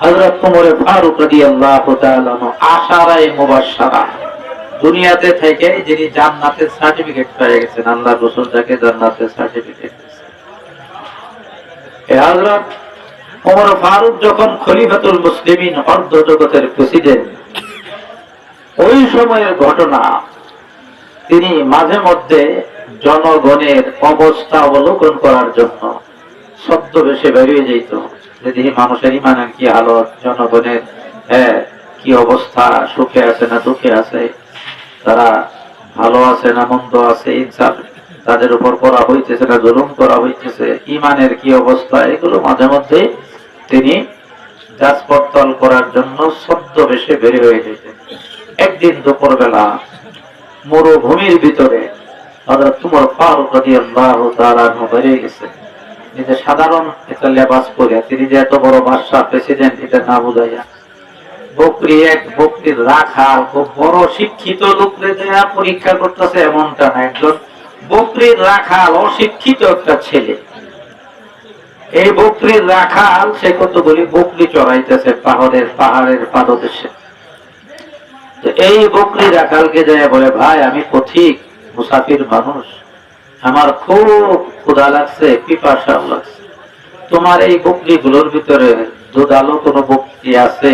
হযরত ওমরে ফারুক রাদিয়াল্লাহু তাআলা দুনিয়াতে থেকে যিনি জান্নাতের সার্টিফিকেট পেয়ে গেছেন আল্লাহ রাসূল যাকে জান্নাতের সার্টিফিকেট হযরত ওমর ফারুক যখন খলিফাতুল মুসলিমিন অর্ধ জগতের প্রেসিডেন্ট ওই সময়ের ঘটনা তিনি মাঝে মধ্যে জনগণের অবস্থা অবলোকন করার জন্য শব্দ বেশি বেরিয়ে যেত যদি মানুষের ইমানের কি হালত জনগণের হ্যাঁ কি অবস্থা, সুখে আছে না দুঃখে আছে, তারা ভালো আছে না মন্দ আছে, ইনসাফ তাদের উপর করা হইতেছে না, জুলুম করা হইতেছে, ইমানের কি অবস্থা, এগুলো মাঝে মধ্যে তিনি যাচপত্তল করার জন্য শব্দ বেশি বের হয়ে যেতেন একদিন দুপুর বেলা মরুভূমির ভিতরে হযরত তোমার ফারুক বেরিয়ে গেছে। নিজে সাধারণ একটা লেবাস পরে তিনি যে এত বড় বাদশাহ প্রেসিডেন্ট এটা না বুঝাইয়া। বকরি চড়াইতেছে পাহাড়ের পাহাড়ের পাদদেশে। তো এই বকরি রাখালকে যায় বলে, ভাই, আমি পথিক, মুসাফির মানুষ। আমার খুব ক্ষুধা লাগছে, পিপাসা লাগছে। তোমার এই বকরি গুলোর ভিতরে দুধালো কোনো বকরি আছে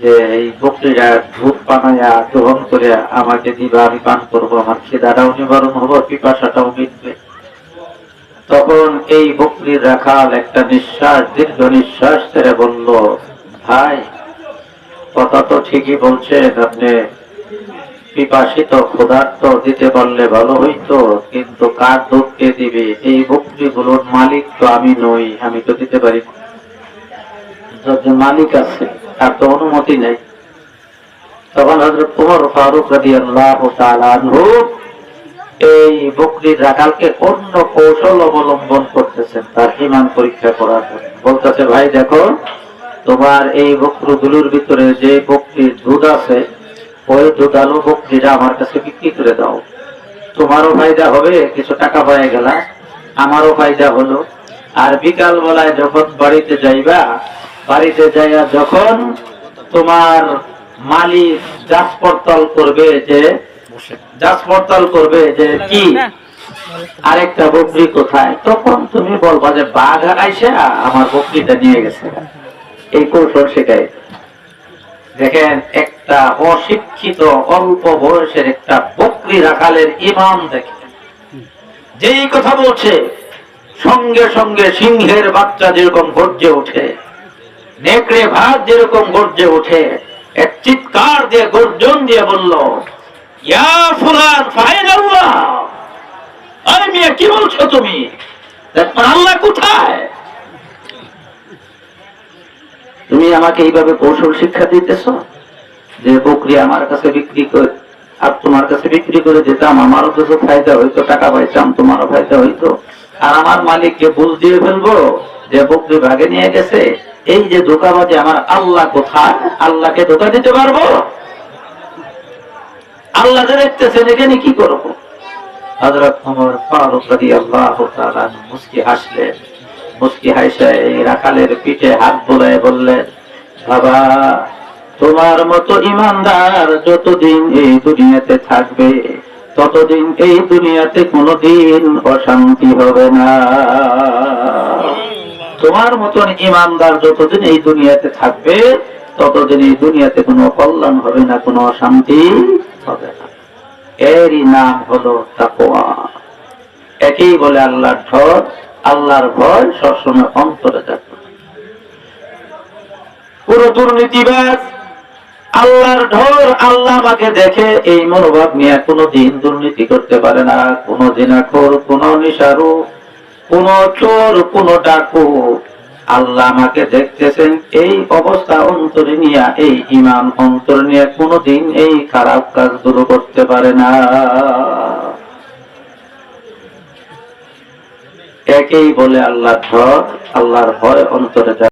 যে এই বকরিরা দুধ পানাইয়া দহন করে আমাকে দিবা, আমি পান করব, আমার খিদাটাও নিবারণ হব, পিপাসাটাও মিটবে। তখন এই বকরির রাখাল একটা নিঃশ্বাস, দীর্ঘ নিঃশ্বাস ছেড়ে বলল, ভাই, কথা তো ঠিকই বলছেন আপনি। পিপাসিত ক্ষুধার্ত দিতে পারলে ভালো হইতো, কিন্তু কার দুধ দিবে? এই বকরিগুলোর মালিক তো আমি নই, আমি তো দিতে পারি। মালিক আছে, তার তো অনুমতি নেই। তখন হজরত উমর ফারুক তাআলা আনহু এই বকরির রাখালকে অন্য কৌশল অবলম্বন করতেছেন, তার ইমান পরীক্ষা করার জন্য। বলতেছে, ভাই, দেখো, তোমার এই বকরুগুলোর ভিতরে যে বকরির দুধ আছে ওই দুধালো বকরিটা আমার কাছে বিক্রি করে দাও। তোমারও ফায়দা হবে কিছু টাকা পাওয়া গেলা। আমারও ফায়দা হলো। আর বিকাল বেলায় যখন বাড়িতে যাইবা বাড়িতে যাইয়া যখন তোমার মালিক যাচ পড়তাল করবে যে যাচ পড়তাল করবে যে কি? আরেকটা বকরি কোথায়? তখন তুমি বলবা যে বাঘ আইসা আমার বকরিটা নিয়ে গেছে। এই কৌশল শেখায়। দেখেন, একটা অশিক্ষিত, অল্প বয়সের একটা বকরি রাখালের ইমাম দেখেন। যেই কথা বলছে, সঙ্গে সঙ্গে সিংহের বাচ্চা যেরকম গর্জে ওঠে, নেকড়ে ভাত যেরকম গর্জে ওঠে, এক চিৎকার দিয়ে গর্জন দিয়ে বলল, ইয়া ফুলান, ফাইন আল্লাহ আরে মিয়া কি বলছো তুমি দেখো আল্লাহ কোথায় আমাকে এইভাবে কৌশল শিক্ষা দিতেছ? যে বকরি আমার কাছে বিক্রি করে আর তোমার কাছে বিক্রি করে দিতাম আমারও কিছু ফায়দা হইতো, টাকা পাইতাম, তোমারও ফায়দা হইতো। আর আমার মালিককে বুঝ দিয়ে ফেলব, যে বকরি ভাগে নিয়ে গেছে, এই যে ধোকাবাজি আমার আল্লাহ কোথায়? আল্লাহকে ধোকা দিতে পারব? আল্লাহ যে দেখতেছেন, এখানে কি করব? হযরত ওমর ফারুক তাআলা মুস্কি হাসলেন। মুস্কি হাসে রাখালের পিঠে হাত বোলায় বললেন বাবা, তোমার মতো ইমানদার যতদিন এই দুনিয়াতে থাকবে, ততদিন এই দুনিয়াতে কোনোদিন অশান্তি হবে না। তোমার মতন ইমানদার যতদিন এই দুনিয়াতে থাকবে, ততদিন এই দুনিয়াতে কোনো কল্যাণ হবে না, কোনো অশান্তি হবে না। এরই নাম হলো তাকওয়া। একেই বলে আল্লাহর ঠর আল্লাহর ভয় সবসময় অন্তরে থাকবে। পুরো দুর্নীতিবাজ। আল্লাহর ঢর আল্লাহ আমাকে দেখে এই মনোভাব নিয়ে কোনোদিন দুর্নীতি করতে পারে না। কোনো দিনাখোর কোন নিশারু, কোন চোর, কোন ডাকু। আল্লাহ আমাকে দেখতেছেন, এই অবস্থা অন্তরে নিয়ে, এই ইমান অন্তর নিয়ে কোনোদিন এই খারাপ কাজ দূর করতে পারে না। একেই বলে আল্লাহ ধর আল্লাহর ভয় অন্তরে যায়।